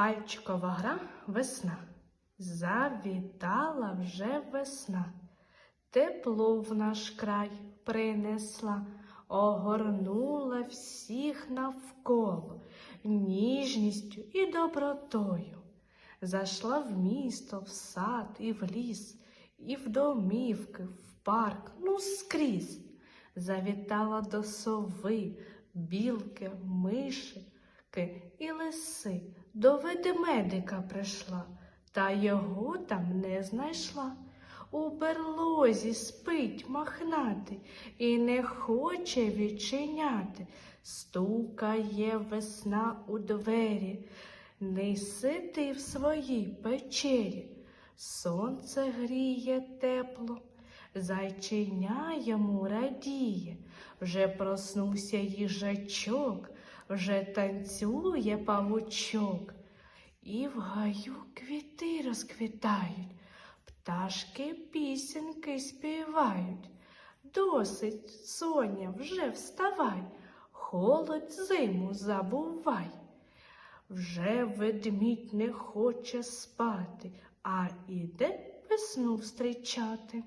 Пальчикова гра весна. Завітала вже весна. Тепло в наш край принесла, огорнула всіх навколо ніжністю і добротою. Зайшла в місто, в сад і в ліс, і в домівки, в парк, ну скрізь. Завітала до сови, білки, мишики і лиси. До ведмедика прийшла, та його там не знайшла. У берлозі спить мохнатий і не хоче відчиняти. Стукає весна у двері, не сиди в своїй печері. Сонце гріє тепло, зайчиня йому радіє. Вже проснувся їжачок, вже танцює павучок. І в гаю квіти розквітають, пташки пісеньки співають. Досить, Соня, вже вставай, холод зиму забувай. Вже ведмідь не хоче спати, а іде весну встрічати.